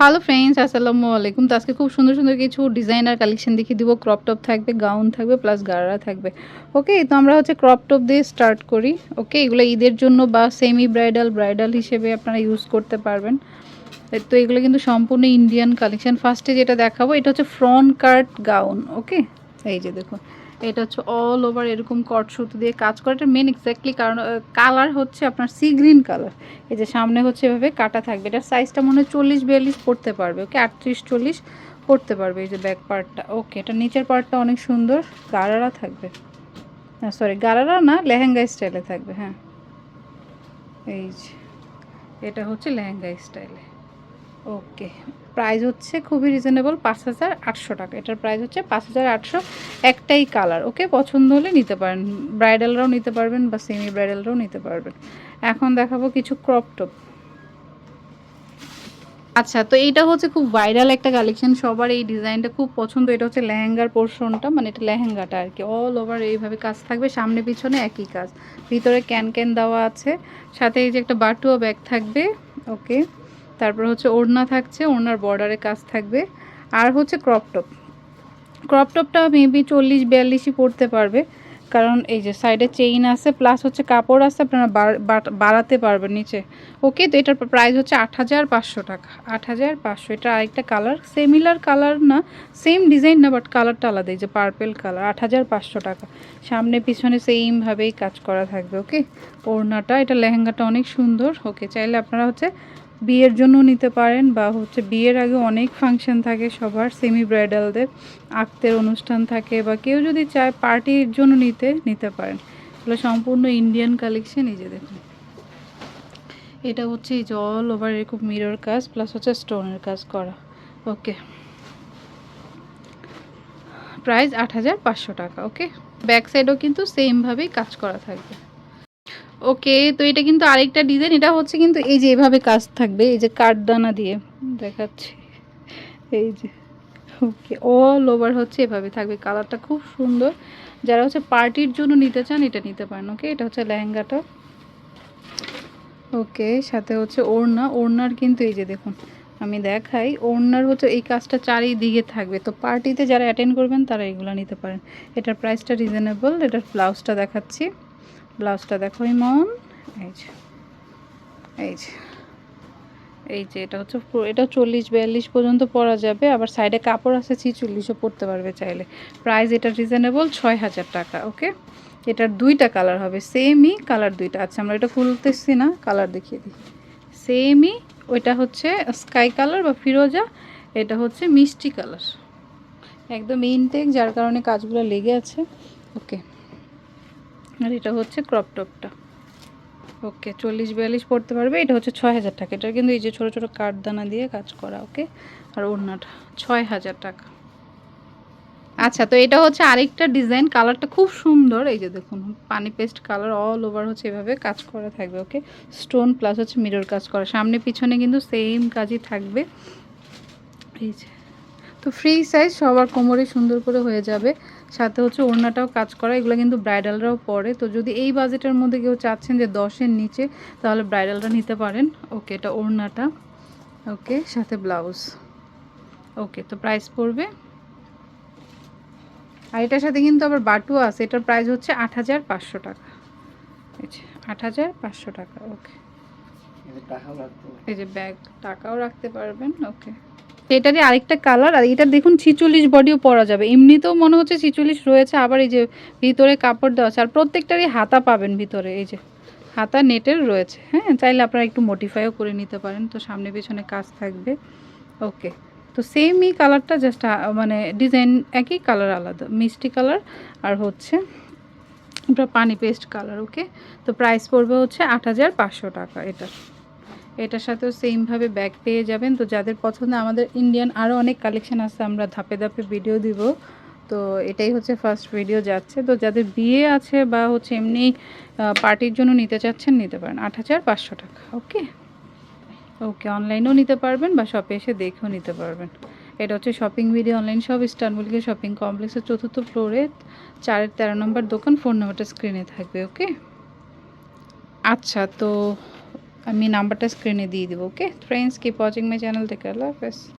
Hello friends আসসালামু আলাইকুম তো আজকে খুব সুন্দর সুন্দর কিছু ডিজাইনার কালেকশন দেখিয়ে দিব। ক্রপ টপ থাকবে গাউন থাকবে প্লাস গাড়া থাকবে। ওকে তো আমরা হচ্ছে ক্রপ টপ দিয়ে স্টার্ট করি। ওকে এগুলো ঈদের জন্য বা সেমি ব্রাইডাল ব্রাইডাল হিসেবে আপনারা ইউজ করতে পারবেন। তো এগুলো কিন্তু সম্পূর্ণ ইন্ডিয়ান কালেকশন ফার্স্টে যেটা দেখাবো, এটা হচ্ছে ফ্রন্ট কার্ট গাউন ওকে এই যে দেখুন। এটা হচ্ছে অল ওভার এরকম কট সুতো দিয়ে কাজ করে। এটা মেন এক্স্যাক্টলি কারণ কালার হচ্ছে আপনার সি গ্রিন কালার এই যে সামনে হচ্ছে এভাবে কাটা থাকবে। এটার সাইজটা মনে হয় চল্লিশ বিয়াল্লিশ পড়তে পারবে। ওকে আটত্রিশ চল্লিশ পড়তে পারবে এই যে ব্যাক পার্টটা ওকে এটা নিচের পার্টটা অনেক সুন্দর। গারারা থাকবে। না সরি গারারা না, লেহেঙ্গা স্টাইলে থাকবে হ্যাঁ। এই যে, এটা হচ্ছে লেহেঙ্গা স্টাইলে ওকে প্রাইস হচ্ছে খুবই রিজনেবল পাঁচ হাজার আটশো টাকা। এটার প্রাইস হচ্ছে পাঁচ হাজার আটশো, একটাই কালার ওকে পছন্দ হলে নিতে পারেন। ব্রাইডালরাও নিতে পারবেন বা সেমি ব্রাইডালরাও নিতে পারবেন। এখন দেখাবো কিছু ক্রপ টপ আচ্ছা তো এইটা হচ্ছে খুব ভাইরাল একটা কালেকশন সবার এই ডিজাইনটা খুব পছন্দ। এটা হচ্ছে লেহেঙ্গার পোর্শনটা মানে এটা লেহেঙ্গাটা আর কি। অল ওভার এইভাবে কাজ থাকবে। সামনে পিছনে একই কাজ। ভিতরে ক্যান ক্যান দেওয়া আছে। সাথে এই যে একটা বাটুয়া ব্যাগ থাকবে ওকে তারপর হচ্ছে ওড়না থাকছে, ওড়নার বর্ডারে কাজ থাকবে। আর হচ্ছে ক্রপ টপ ক্রপ টপটা মেবি চল্লিশ, বিয়াল্লিশই পড়তে পারবে। কারণ এই যে সাইডে চেইন আছে প্লাস হচ্ছে কাপড় আছে, আপনারা বাড়াতে পারবেন নিচে। ওকে তো এটার প্রাইস হচ্ছে আট হাজার পাঁচশো টাকা। আট হাজার পাঁচশো, এটা আরেকটা কালার সেমিলার কালার না সেম ডিজাইন না বাট কালারটা আলাদা, এই যে পার্পেল কালার আট হাজার পাঁচশো টাকা। সামনে, পিছনে সেমভাবেই কাজ করা থাকবে ওকে ওড়নাটা, এটা লেহেঙ্গাটা অনেক সুন্দর। ওকে চাইলে আপনারা হচ্ছে বিয়ের জন্য নিতে পারেন বা হচ্ছে বিয়ের আগে অনেক ফাংশন থাকে সবার সেমি ব্রাইডালদের আক্তের অনুষ্ঠান থাকে বা কেউ যদি চায় পার্টির জন্য নিতে নিতে পারেন। এগুলো সম্পূর্ণ ইন্ডিয়ান কালেকশন এই যে দেখুন। এটা হচ্ছে এই যে অল ওভার এরকম মিরর কাজ প্লাস হচ্ছে স্টোনের কাজ করা। ওকে প্রাইস আট হাজার পাঁচশো টাকা ওকে ব্যাক সাইডও কিন্তু সেমভাবেই কাজ করা থাকবে। ওকে, তো এটা কিন্তু আরেকটা ডিজাইন এটা হচ্ছে কিন্তু এই যে এভাবে কাজ থাকবে, এই যে কাঠদানা দিয়ে, দেখাচ্ছি। এই যে, ওকে অল ওভার হচ্ছে এভাবে থাকবে কালারটা খুব সুন্দর। যারা হচ্ছে পার্টির জন্য নিতে চান, এটা নিতে পারেন, ওকে? এটা হচ্ছে লেহেঙ্গাটা। ওকে, সাথে হচ্ছে ওড়না, ওড়নার কিন্তু এই যে দেখুন, আমি দেখাই, ওড়নার হচ্ছে এই কাজটা চারিদিকে থাকবে। তো পার্টিতে যারা অ্যাটেন্ড করবেন, তারা এগুলো নিতে পারেন। এটার প্রাইসটা রিজনেবল এটার ব্লাউজটা দেখাচ্ছি। ব্লাউজটা দেখো ইমন। এই যে এই যে এই যে, এটা হচ্ছে এটা চল্লিশ বিয়াল্লিশ পর্যন্ত পরা যাবে, আবার সাইডে কাপড় আছে ছিচল্লিশও পরতে পারবে চাইলে। প্রাইস এটা রিজনেবল ছয় হাজার টাকা ওকে এটার দুইটা কালার হবে সেমই কালার দুইটা। আচ্ছা আমরা এটা খুলতেছি না কালার দেখিয়ে দিই। সেমই ওইটা হচ্ছে স্কাই কালার বা ফিরোজা, এটা হচ্ছে মিষ্টি কালার একদম ইনটেক যার কারণে কাজগুলো লেগে আছে ওকে আর এটা হচ্ছে ক্রপ টপটা ওকে চল্লিশ বিয়াল্লিশ পড়তে পারবে, এটা হচ্ছে ছয় হাজার টাকা। এটা কিন্তু এই যে ছোটো ছোটো কাঠদানা দিয়ে কাজ করা ওকে আর ওড়নাটা, ছয় হাজার টাকা। আচ্ছা তো এটা হচ্ছে আরেকটা ডিজাইন কালারটা খুব সুন্দর। এই যে দেখুন, পানি পেস্ট কালার অল ওভার হচ্ছে এভাবে কাজ করা থাকবে ওকে স্টোন প্লাস হচ্ছে মিরর কাজ করা। সামনে পিছনে কিন্তু সেম কাজই থাকবে। এই যে, তো ফ্রি সাইজ সবার কোমরে সুন্দর করে হয়ে যাবে। সাথে হচ্ছে ওড়নাটাও কাজ করা এগুলো কিন্তু ব্রাইডালরাও পরে। তো যদি এই বাজেটের মধ্যে কেউ চাচ্ছেন যে দশের নিচে তাহলে ব্রাইডালটা নিতে পারেন। ওকে এটা ওড়নাটা। ওকে সাথে ব্লাউজ। ওকে তো প্রাইস পড়বে। আর এটার সাথে কিন্তু আবার বাটুও আছে এটার প্রাইস হচ্ছে আট হাজার পাঁচশো টাকা। আট হাজার পাঁচশো টাকা ওকে। এই যে ব্যাগ টাকাও রাখতে পারবেন ওকে। এটারই আরেকটা কালার আর এটা দেখুন ছিচল্লিশ বডিও পরা যাবে। এমনিতেও মনে হচ্ছে ছিচল্লিশ রয়েছে, আবার এই যে ভিতরে কাপড় দেওয়া আছে, আর প্রত্যেকটারই হাতা পাবেন ভিতরে, এই যে হাতা নেটের রয়েছে। হ্যাঁ চাইলে আপনারা একটু মডিফাইও করে নিতে পারেন, তো সামনে পিছনে কাজ থাকবে। ওকে তো সেমই কালারটা জাস্ট মানে ডিজাইন একই কালার আলাদা, মিষ্টি কালার আর হচ্ছে পানি পেস্ট কালার ওকে তো প্রাইস পড়বে হচ্ছে আট হাজার পাঁচশো টাকা এটার। এটার সাথেও সেমভাবে ব্যাগ পেয়ে যাবেন। তো যাদের পছন্দ, আমাদের ইন্ডিয়ান আরও অনেক কালেকশান আছে, আমরা ধাপে ধাপে ভিডিও দিব। তো এটাই হচ্ছে ফার্স্ট ভিডিও যাচ্ছে। তো যাদের বিয়ে আছে বা হচ্ছে এমনি পার্টির জন্য নিতে চাচ্ছেন, নিতে পারেন। আট হাজার পাঁচশো টাকা ওকে ওকে অনলাইনেও নিতে পারবেন বা শপে এসে দেখেও নিতে পারবেন। এটা হচ্ছে শপিং ভিডিও অনলাইন শপ ইস্টানবুলকে শপিং কমপ্লেক্সের চতুর্থ ফ্লোরে চারের তেরো নম্বর দোকান ফোন নাম্বারটা স্ক্রিনে থাকবে ওকে আচ্ছা তো আমি নাম্বারটা স্ক্রিনে দিয়ে দেবো okay friends keep watching my channel থেকে আল্লাহ হাফেজ